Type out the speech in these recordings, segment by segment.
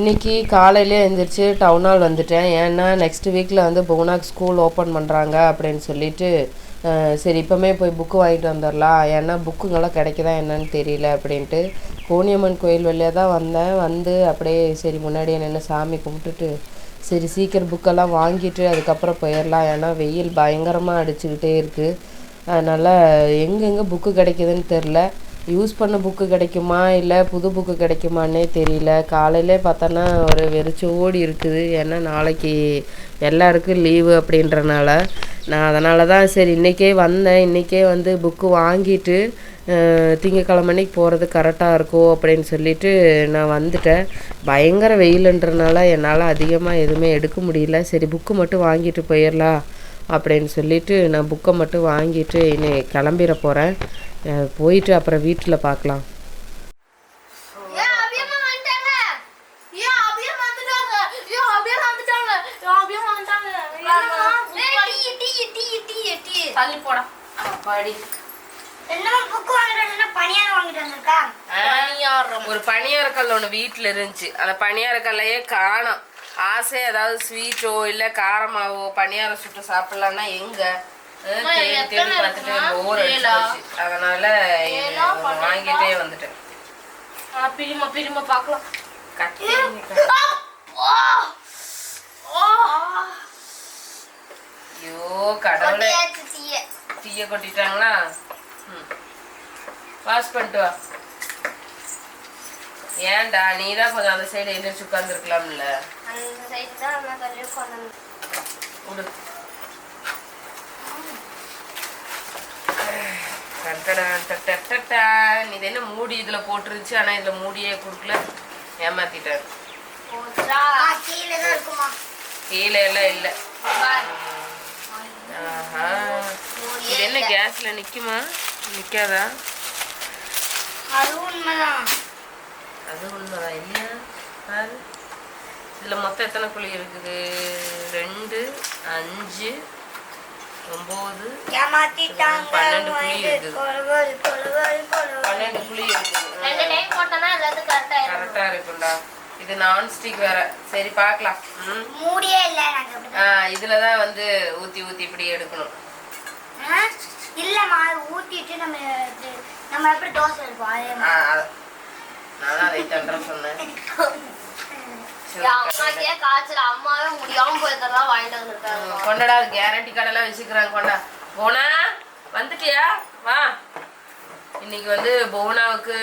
இன்னைக்கு காலையிலே எழுந்திரிச்சு டவுன் ஹால் வந்துட்டேன். ஏன்னா நெக்ஸ்ட் வீக்கில் வந்து புவனாக்கு ஸ்கூல் ஓப்பன் பண்ணுறாங்க அப்படின்னு சொல்லிட்டு சரி இப்போமே போய் புக்கு வாங்கிட்டு வந்துடலாம். ஏன்னா புக்குங்கெல்லாம் கிடைக்குதா என்னன்னு தெரியல அப்படின்ட்டு கோணியம்மன் கோயில் வழியாக தான் வந்தேன். வந்து அப்படியே சரி முன்னாடியே நின்று சாமி கும்பிட்டுட்டு சரி சீக்கிரம் புக்கெல்லாம் வாங்கிட்டு அதுக்கப்புறம் போயிடலாம். ஏன்னா வெயில் பயங்கரமாக அடிச்சுக்கிட்டே இருக்குது அதனால் எங்கெங்கே புக்கு கிடைக்குதுன்னு தெரில யூஸ் பண்ண புக்கு கிடைக்குமா? இல்லை புது புக்கு கிடைக்குமான்னே தெரியல. காலையிலே பார்த்தோன்னா ஒரு வெறிச்சோடி இருக்குது. ஏன்னா நாளைக்கு எல்லாருக்கும் லீவு அப்படின்றனால. நான் அதனால தான் சரி இன்றைக்கே வந்தேன். இன்றைக்கே வந்து புக்கு வாங்கிட்டு அஹ், திங்கட்கிழமை போகிறது கரெக்டாக இருக்கும் அப்படின்னு சொல்லிட்டு நான் வந்துட்டேன். பயங்கர வெயிலுன்றனால என்னால் அதிகமாக எதுவுமே எடுக்க முடியல. சரி புக்கு மட்டும் வாங்கிட்டு போயிடலாம். அப்படின்னு சொல்லிட்டு நான் புக்கை மட்டும் வாங்கிட்டு இனி கிளம்பிட போகிறேன் போயிட்டு அப்புறம் வீட்டில் பார்க்கலாம். தள்ளி போடா. என்னமா புக் வாங்குறதுன்னா பணியாரம் வாங்கிட்டு வந்திருக்கா? பணியாரம். ஒரு பணியாரக்கல் ஒன்று வீட்டில் இருந்துச்சு. அந்த பணியாரக்கல்லையே காணோம். ஆசை ஏதாவது ஸ்வீட்டோ இல்லை காரமாவோ பணியாரம் சுட்டு சாப்பிடலான்னா எங்க? தேடி பார்த்துட்டு அதனால? வாங்கிட்டே வந்துட்டேன். பிரிமா பிரிமா பார்க்கலாம். ஐயோ கடவுளே. தீய. கொட்டிட்டாங்களா. வாஷ் பண்ணிட்டு வா. ஏன்டா நீ தான் கொஞ்சம் அந்த சைடு எழுந்திரிச்சு உட்காந்துருக்கலாம்ல அந்த சைடு தான் அம்மா சொல்லி கொண்டு வந்து இது என்ன மூடி இதுல போட்டுருந்துச்சு ஆனா இதுல மூடியே கொடுக்கல ஏமாத்திட்டாரு கீழே எல்லாம் இல்ல ஆஹா இது என்ன கேஸ்ல நிக்குமா நிக்காதா அது உண்மைதான். அது உண்மைதான். இல்லையா? பாரு. இதுல மொத்தம் எத்தனை புள்ளி இருக்குது? ரெண்டு அஞ்சு ஏமாத்திட்டாங்க பன்னெண்டு வாங்கிட்டு இருக்குது. பன்னெண்டு புள்ளி இருக்குது. ரெண்டு டைம் போட்டனா எல்லாத்துக்கும் கரெக்டா இருக்கும். கரெக்டா இருக்கும்டா. இது நான் ஸ்டிக் வேற. சரி பார்க்கலாம். மூடியே இல்ல இதுல தான் வந்து ஊத்தி ஊத்தி இப்படி எடுக்கணும்? இல்லம்மா ஊத்திட்டு நம்ம நம்ம எப்படி தோசை இருப்போம் அதே ஆ அத- நான் அதை தண்டேன் சொன்னேன். அம்மாக்கே காய்ச்சல் அம்மாவே முடியாம போயிருந்தெல்லாம் வாங்கிட்டு வந்திருக்காங்க. ம், கொண்டாடா கேரண்டி கடைலாம் வச்சுக்கிறாங்க கொண்டா. போனா வந்துட்டியா? வா. இன்னைக்கு வந்து புவனாவுக்கு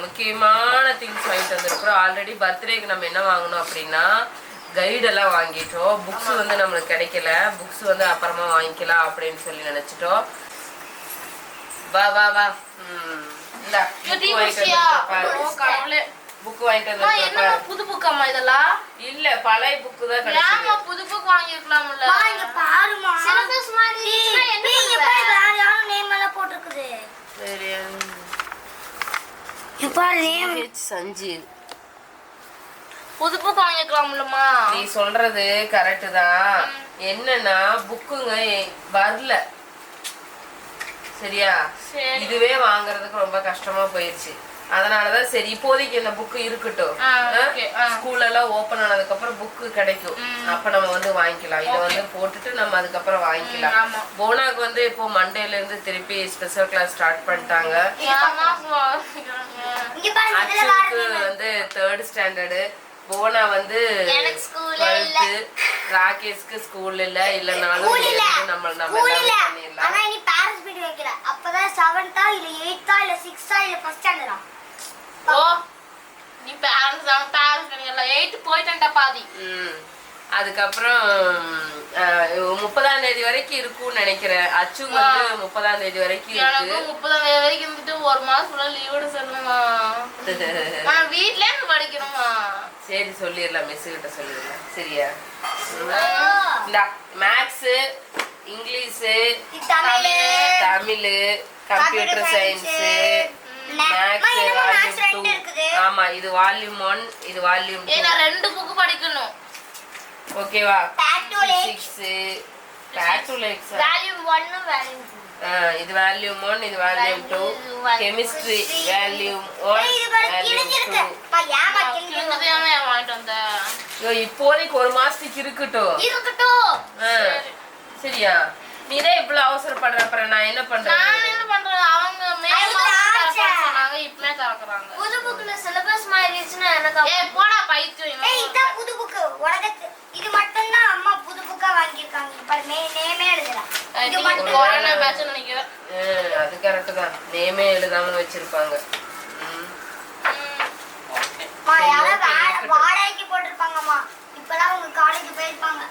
முக்கியமான திங்ஸ் வாங்கிட்டு வந்திருக்கிறோம். ஆல்ரெடி பர்த்டேக்கு நம்ம என்ன வாங்கணும் அப்படின்னா கைடெல்லாம் வாங்கிட்டோம். புக்ஸ் வந்து நம்மளுக்கு கிடைக்கல. புக்ஸ் வந்து அப்புறமா வாங்கிக்கலாம் அப்படின்னு சொல்லி நினைச்சிட்டோம். வா வா வா. ம் இந்தா புக் வாங்கிட்டு பாரு. புது புக்கம்மா இதெல்லாம்? இல்ல பழைய புக்கு தான் கிடைச்சது புது புக் வாங்கிருக்கலாம்ல அம்மா, இங்க பாருமா சிலபஸ் மாதிரி பண்ணுவ? பாரு, வேற யாரும் நேம் எல்லாம் போட்டிருக்குது. சரி பாரு நேம் சஞ்சீவ். புது புக் வாங்கிருக்கலாம்லம்மா நீ சொல்றது கரெக்ட் தான். என்னன்னா புக்குங்க வரல. சரியா? சரி. இதுவே வாங்குறதுக்கு ரொம்ப கஷ்டமா போயிருச்சு. அதனாலதான் சரி இப்போதைக்கு இந்த புக்கு இருக்கட்டும். ஆ, okay, ஆ. ஸ்கூல் எல்லாம் ஓபன் ஆனதுக்கு அப்புறம் புக்கு கிடைக்கும் அப்ப நம்ம வந்து வாங்கிக்கலாம். இதை வந்து போட்டுட்டு நம்ம அதுக்கப்புறம் வாங்கிக்கலாம். போனாக்கு வந்து இப்போ மண்டேல இருந்து திருப்பி ஸ்பெஷல் கிளாஸ் ஸ்டார்ட் பண்ணிட்டாங்க. வந்து தேர்ட் ஸ்டாண்டர்டு புவனா வந்து ராகேஷ்க்கு ஸ்கூல் இல்ல இல்லனாலும் நம்ம நம்ம பண்ணிடலாம். ஆனா இனி பேரண்ட்ஸ் மீட்டிங் வைக்கல. அப்பதான் செவன்த்தா இல்ல எயித்தா இல்ல சிக்ஸ்த்தா இல்ல ஃபர்ஸ்ட் ஸ்டாண்டர்டா ஓ நீ பேரண்ட்ஸ் தான் பேரண்ட்ஸ் எயிட் போயிட்டேன்டா பாதி. அதுக்கப்புறம் முப்பதாம் தேதி வரைக்கும் இருக்கும்னு நினைக்கிறேன். அச்சு வந்து முப்பதாம் தேதி வரைக்கும் எனக்கு முப்பதாம் தேதி வரைக்கும் இருந்துட்டு ஒரு மாசம் ஃபுல்லா லீவோட சொல்லுமா நான் வீட்ல இருந்து படிக்கணுமா? சரி சொல்லிடலாம். மிஸ் கிட்ட சொல்லிடலாம். சரியா? இந்த maths English Tamil Tamil computer science maths volume two ஆமா இது வால்யூம் ஒன் இது வால்யூம் ஏய் டூ நான் ரெண்டு புக்கு படிக்கணும். ஓகேவா. சிக்ஸ் பேட்டுலேக்ஸ் வேல்யூம் ஒன்னு வேல்யூம் இது வால்யூம் ஒன் இது volume two chemistry volume one இப்போதைக்கு ஒரு மாசத்துக்கு இருக்கட்டும். இருக்கட்டும். ஆ, சரியா? நீதான் இவ்வளவு அவசரப்படுற அப்புறம் நான் என்ன பண்றேன் நான் என்ன பண்றது அவங்க மே அது மாசம் திராட்சை. திறக்கறேன்னு சொன்னாங்க இப்பவே திறக்கறாங்க புது புக்ல சிலபஸ் மாறிடுச்சுன்னா எனக்கு ஏய் போடா பைத்தியம் ஏய் இதான் புது புக்கு உலகத்து இது மட்டும்தான் அம்மா புது புக்கா வாங்கியிருக்காங்க. இப்ப மே நேமே எழுதலாம் இது மட்டும் கொரோனா பேட்ச் நினைக்கிறேன் ஆ, அது கரெக்ட் தான். நேமே எழுதாம வச்சிருப்பாங்க. வாடகைக்கு போட்டிருப்பாங்கம்மா. இப்பெல்லாம் உங்க காலேஜ் போயிருப்பாங்க.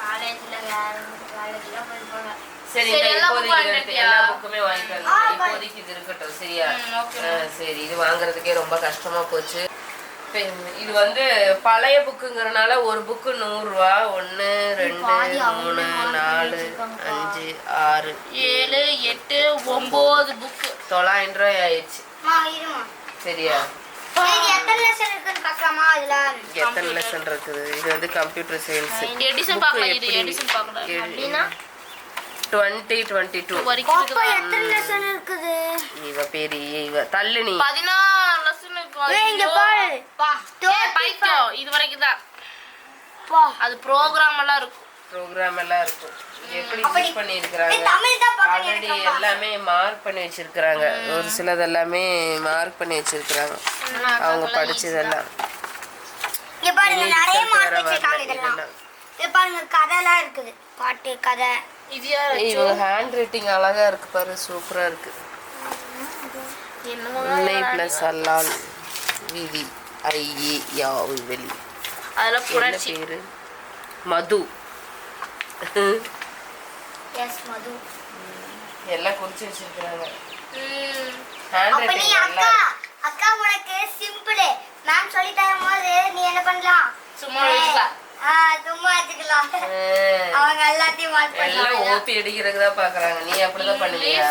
காலேஜ்ல வேற காலேஜ்ல போயிருப்பாங்க சரி இப்போதைக்கு? எல்லா புக்குமே வாங்கிட்டு ஆ, வந்தேன் வாங்கி- இப்போதைக்கு இது இருக்கட்டும் சரியா? சரி இது வாங்குறதுக்கே ரொம்ப கஷ்டமா போச்சு. இது வந்து பழைய புக்குங்கிறனால ஒரு புக்கு நூறுரூவா ஒன்று ரெண்டு பாதி அவங்களே மூணு நாலு. அஞ்சு ஆறு ஏழு எட்டு ஒன்பது புக்கு தொள்ளாயிரம் ரூபாய் ஆயிடுச்சு. சரியா? பார்க்கலாமா இதுல எத்தனை லெசன் இருக்குது? இது வந்து கம்ப்யூட்டர் சயின்ஸ் எடிஷன் பார்க்கலாம் இது எடிஷன் பார்க்கலாம் அப்படின்னா? டுவெண்ட்டி டுவெண்ட்டி டூ வரைக்கும் அப்பா இருக்குதா? எத்தனை லெசன் இருக்குது? இவ பெரிய இவ தள்ளு நீ லெசன் இருக்கும் ஏய், இங்க. பாரு. பா. Twenty ஏய், பைத்தியம் இது வரைக்கும் தான். பா. அது ப்ரோக்ராம் எல்லாம் இருக்கும். ப்ரோக்ராம் எல்லாம் இருக்கும். எப்படி யூஸ் தமிழ் ஆல்ரெடி எல்லாமே மார்க் பண்ணி வச்சிருக்கிறாங்க. ஒரு சிலது எல்லாமே மார்க் பண்ணி வச்சிருக்கிறாங்க. அவங்க படிச்சதெல்லாம். இங்க பாருங்க நிறைய result மார்க் வேற வச்சிருக்காங்க வரல, இதெல்லாம். இதெல்லாம். இது பாருங்க கதைலாம் இருக்குது பாட்டு கதை. இது யார் ஏய், இவங்க ஹேண்ட் ரைட்டிங் அழகா இருக்கு பாரு சூப்பரா இருக்கு. உன்னை பிளஸ் அல்லால் விதி ஐயே யாவு வெளி. அதெல்லாம் புரட்சி. பேரு? மது. எஸ் மது. எல்லாம் குறிச்சு வச்சிருக்கிறாங்க. ம். ஹேண்ட் அப்ப நீ ரைட்டிங் அக்கா நல்லா அக்கா உனக்கு சிம்பிள் மேம் சொல்லி தரும் போது நீ என்ன பண்ணலாம்? சும்மா வச்சுக்கலாம். ஆ, சும்மா வச்சுக்கலாம். அவங்க எல்லாத்தையும் மார்க் எல்லாம் ஓபி பாக்குறாங்க. நீ அப்படிதான் பண்ணுவியா?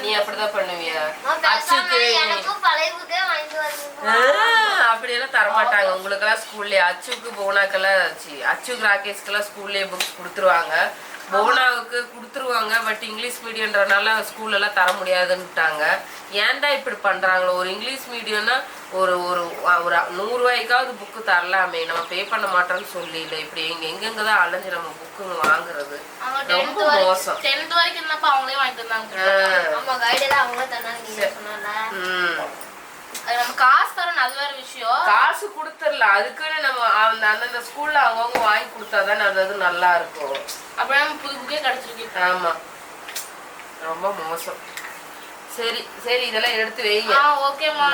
நீ அப்படிதான் பண்ணுவியா? அப்படியெல்லாம் தரமாட்டாங்க. உங்களுக்கெல்லாம் ஸ்கூல்ல அச்சுக்கு போனாக்கெல்லாம் சி, அச்சுக்கு ராகேஷ்க்கெல்லாம் ஸ்கூல்லயே புக்ஸ் கொடுத்துருவாங்க. போனாவுக்கு கொடுத்துருவாங்க பட் இங்கிலீஷ் மீடியம்ன்றனால ஸ்கூல்ல எல்லாம் தர முடியாதுன்னுட்டாங்க. ஏன்டா இப்படி பண்றாங்களோ? ஒரு இங்கிலீஷ் மீடியம்னா ஒரு ஒரு ஒரு நூறு ரூபாய்க்காவது புக்கு தரலாமே. நம்ம பே பண்ண மாட்டோம்னு சொல்லி இல்லை இப்படி எங்க எங்கெங்க தான் அலைஞ்சு நம்ம புக்குங்க வாங்குறது? ரொம்ப 10th வரைக்கும் மோசம். 10th வரைக்கும் என்னப்பா அவங்களே வாங்கிட்டு இருந்தாங்க ஆ. ஆமா கைடெல்லாம் அவங்களே தந்தாங்க நம்ம காசு தரணும் அது வேற விஷயம். காசு கொடுத்துடலாம். அதுக்குன்னு நம்ம அந்த அந்தந்த ஸ்கூல்ல அவங்கவுங்க வாங்கி கொடுத்தாதானே அது அது நல்லா இருக்கும். அப்படியே நம்ம புது புக்கே கிடைச்சிருக்கு. ஆமா. ரொம்ப மோசம். சரி சரி இதெல்லாம் எடுத்து வைங்க. ஆ ஓகேம்மா.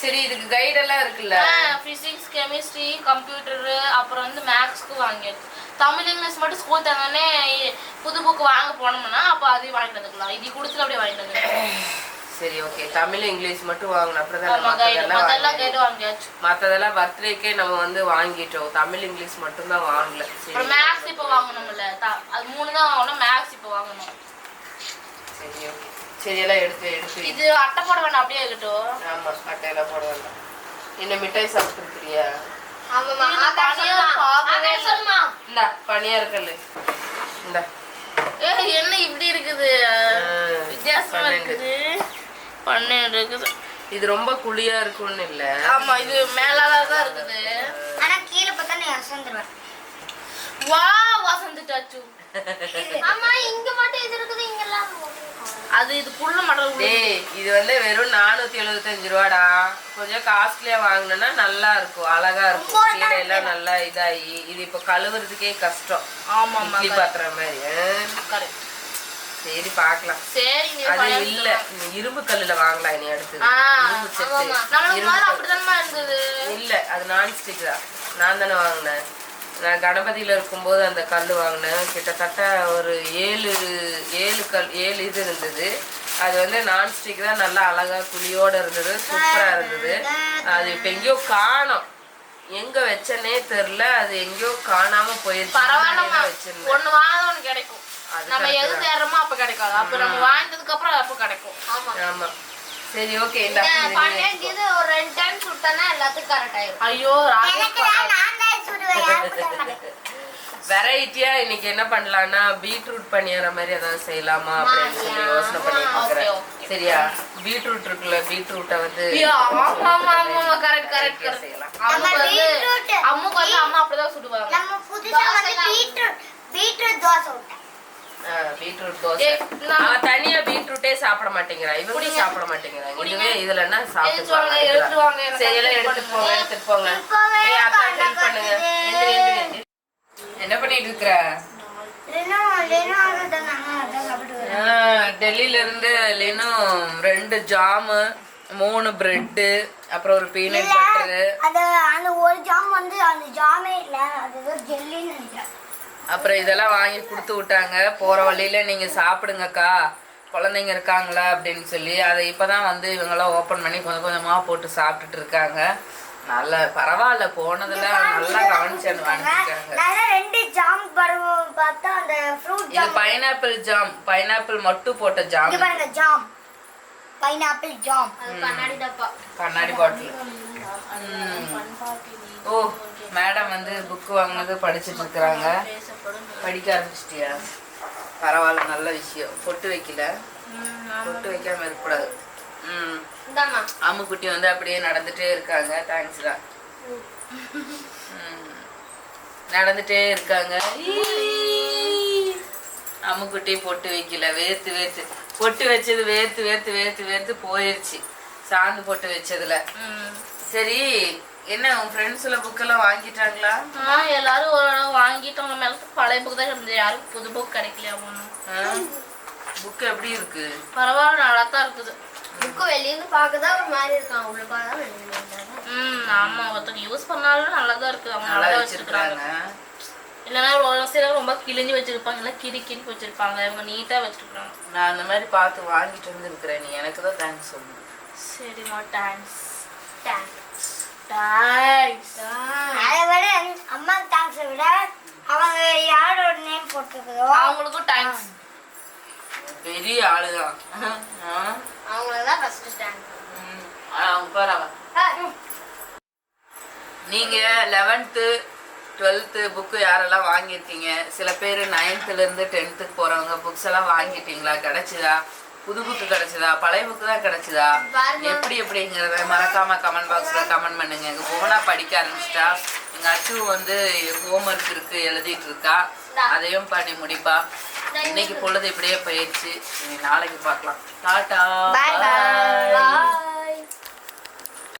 சரி இதுக்கு கைடெல்லாம் இருக்குல்ல? ஃபிசிக்ஸ் கெமிஸ்ட்ரி கம்ப்யூட்டர் அப்புறம் வந்து மேக்ஸ்க்கு வாங்கியாச்சு தமிழ் இங்கிலீஷ் மட்டும் ஸ்கூல் தந்தோடனே புது புக் வாங்க போனோம்னா அப்போ அதையும் வாங்கிட்டு வந்துக்கலாம். இது கொடுத்துட்டு அப்படியே வாங்கிட்டு வந்துக்கலாம். சரி ஓகே தமிழ் இங்கிலீஷ் மட்டும் வாங்கணும். கைடு வாங்கியாச்சு. மத்ததெல்லாம் பர்த்டேக்கே நம்ம வந்து வாங்கிட்டோம். தமிழ் இங்கிலீஷ் மட்டும் தான் வாங்கல. சரி. அப்புறம் மேக்ஸ் இப்போ வாங்கணும்ல. அது மூணு தான் வாங்கணும் மேக்ஸ் இப்போ வாங்கணும். சரி ஓகே சரி எல்லாம் எடுத்து எடுத்து. இது அட்டை போட வேண்டாம் அப்படியே இருக்கட்டும். ஆமா அட்டையெல்லாம் போட வேண்டாம் இன்னும் மிட்டாய் சாப்பிட்டுருக்கிறியா? ஆமாமா இந்தா பனியா இருக்கல்லு. இந்தா. ஏய், என்ன இப்படி இருக்குது? வித்தியாசமா. இருக்குது. பன்னெண்டு இருக்குது இது ரொம்ப குழியா இருக்கும்னு இல்ல. ஆமா இது மேலால தான் இருக்குது. ஆனா கீழே பார்த்தா நீ அசந்துருவேன். வா வசந்துட்டாச்சு ஆமா இங்க மட்டும் இது இருக்குது இங்கெல்லாம் அது இதுக்குள்ள மடல் விழுது. டேய் இது வந்து வெறும் நானூத்தி எழுபத்தஞ்சு ரூபாடா? கொஞ்சம் காஸ்ட்லியா வாங்கினா நல்லா இருக்கும் அழகா இருக்கும். கீழே எல்லாம் நல்லா இதாகி இது இப்ப கழுவுறதுக்கே கஷ்டம். ஆமா இட்லி பாத்திரம் மாதிரி ஆ? சரி பார்க்கலாம். சரி நீ அது இல்ல இரும்பு கல்லுல வாங்கலாம் இனி இருந்தது. இல்ல அது நான்ஸ்டிக் தான். நான் தானே வாங்கினேன். நான் கணபதியில இருக்கும்போது அந்த கல் வாங்கினேன். கிட்டத்தட்ட ஒரு ஏழு ஏழு கல் ஏழு இது இருந்தது. அது வந்து நான்ஸ்டிக் தான். நல்லா அழகா குழியோட இருந்தது. சூப்பரா இருந்தது. அது இப்ப எங்கேயோ காணோம். எங்க வச்சனே தெரியல. அது எங்கேயோ காணாம போயிருச்சு வச்சிருந்தேன். ஒண்ணு வாங்க ஒண்ணு கிடைக்கும். நம்ம எது. தேடுறோமோ அப்ப கிடைக்காது அப்ப நம்ம வாங்கினதுக்கு அப்புறம் அப்ப கிடைக்கும். ஆமா. ஆமா. சரி ஓகே இந்த. பன்னெண்டு இது ஒரு ரெண்டு டைம் சுட்டனா எல்லாத்துக்கும் கரெக்ட் ஆயிரும். ஐயோ. வெரைட்டியா இன்னைக்கு என்ன பண்ணலாம்னா பீட்ரூட் பணியார மாதிரி ஏதாவது செய்யலாமா அப்படின்னு சொல்லி யோசனை okay. சரியா? பீட்ரூட் இருக்குல்ல பீட்ரூட்டை வந்து ஆமா ஆமா ஆமா கரெக்ட் கரெக்ட் செய்யலாம். அம்முக்கு வந்து பீட்ரூட். அம்முக்கு வந்து அம்மா அப்படிதான் சுடுவாங்க. நம்ம புதுசா வந்து பீட்ரூட் பீட்ரூட் தோசை விட்டேன் பீட்ரூட் தோசை. நான்- தனியா பீட்ரூட்டே சாப்பிட மாட்டேங்கிறா. இவங்களும் சாப்பிட மாட்டேங்கிறாங்க இதுவே இதுல என்ன எடுத்துட்டு வாங்க, எடுத்துட்டு வாங்க, எனக்கு சரி எல்லாம் எடுத்துட்டு போங்க எடுத்துட்டு போங்க. அக்கா ஹெல்ப் பண்ணுங்க. என்ன பண்ணிட்டு இருக்கிற? டெல்லியில இருந்து லினும் ரெண்டு ஜாமு மூணு பிரெட்டு அப்புறம் ஒரு பீனட் பட்டரு அது அந்த ஒரு ஜாம் வந்து அந்த ஜாமே இல்ல அது ஜெல்லின்னு நினைக்கிறேன். அப்புறம் இதெல்லாம் வாங்கி கொடுத்து விட்டாங்க. போற வழியில நீங்க சாப்பிடுங்கக்கா. குழந்தைங்க இருக்காங்களா அப்படின்னு சொல்லி அதை இப்பதான் வந்து இவங்கெல்லாம் ஓபன் பண்ணி கொஞ்சம் கொஞ்சமா போட்டு சாப்பிட்டுட்டு இருக்காங்க. நல்ல பரவாயில்ல போனதுல நல்லா கவனிச்சு அனுப்பிச்சிருக்காங்க நான் ரெண்டு ஜாம் பருவம் பார்த்தா அந்த ஃப்ரூட் இது பைனாப்பிள் ஜாம் பைனாப்பிள் மட்டும் போட்ட ஜாம் ஜாம் பைனாப்பிள் ஜாம் அது கண்ணாடி டப்பா கண்ணாடி பாட்டில் ஓ. மேடம் வந்து புக் வாங்கினது படிச்சுட்டு இருக்கிறாங்க படிக்க ஆரம்பிச்சிட்டியா? பரவாயில்ல நல்ல விஷயம். பொட்டு வைக்கல. பொட்டு வைக்காம இருக்கக்கூடாது. ம். அம்முக்குட்டி வந்து அப்படியே நடந்துட்டே இருக்காங்க. தேங்க்ஸ் தான் ம். நடந்துட்டே இருக்காங்க. அம்முக்குட்டி பொட்டு வைக்கல. வேர்த்து வேர்த்து. பொட்டு வச்சது வேர்த்து வேர்த்து வேர்த்து வேர்த்து போயிடுச்சு சாந்து பொட்டு வச்சதுல. சரி என்ன உன் ஃப்ரெண்ட்ஸ்ல புக்கெல்லாம் வாங்கிட்டாங்களா? ஆ எல்லாரும் ஒரு அளவு வாங்கிட்டவங்க மேல பழைய புக் தான் இருந்தது. யாரும் புது புக் கிடைக்கலையா ஒன்றும் புக் எப்படி இருக்கு? பரவாயில்ல நல்லா தான் இருக்குது. புக்கு வெளியிருந்து பார்க்கதான் ஒரு மாதிரி இருக்கும். உள்ள பார்த்தா ம் ஆமா ஒருத்தங்க யூஸ் பண்ணாலும் நல்லா தான் இருக்குது அவங்க நல்லா வச்சிருக்காங்க இல்லைன்னா ஒரு சிலர் ரொம்ப கிழிஞ்சு வச்சிருப்பாங்க. இல்லை கிரி கிரி வச்சிருப்பாங்க. இவங்க நீட்டா வச்சிருக்காங்க நான் அந்த மாதிரி பார்த்து வாங்கிட்டு வந்துருக்கிறேன். நீ எனக்கு தான் தேங்க்ஸ் சொல்லணும் சரிம்மா தேங்க்ஸ் தேங்க்ஸ் தேங்க்ஸ் அதை விட அம்மா தேங்க்ஸை விட அவங்க யாரோட நேம் போட்டிருக்கதோ? அவங்களுக்கும் தேங்க்ஸ் பெரிய ஆளுதான். ஆ? அவங்களுக்கு தான் ஃபர்ஸ்ட். ஆ, அவங்க அவ. நீங்க லெவன்த்து டுவெல்த்து புக்கு யாரெல்லாம் வாங்கியிருக்கீங்க? சில பேர் நைன்த்துல இருந்து டென்த்துக்கு போறவங்க புக்ஸ் எல்லாம் வாங்கிட்டீங்களா? கிடைச்சதா? புது புக்கு கிடைச்சதா? பழைய புக்கு தான் கிடைச்சதா எப்படி எப்படிங்கிறத மறக்காம கமெண்ட் பாக்ஸ்ல கமெண்ட் பண்ணுங்க. எங்க போனா படிக்க ஆரம்பிச்சிட்டா. எங்க அச்சு வந்து ஹோம்ஒர்க் இருக்கு எழுதிட்டு இருக்கா அதையும் பண்ணி முடிப்பா. இன்னைக்கு பொழுது இப்படியே போயிடுச்சு. நாளைக்கு பார்க்கலாம். டாடா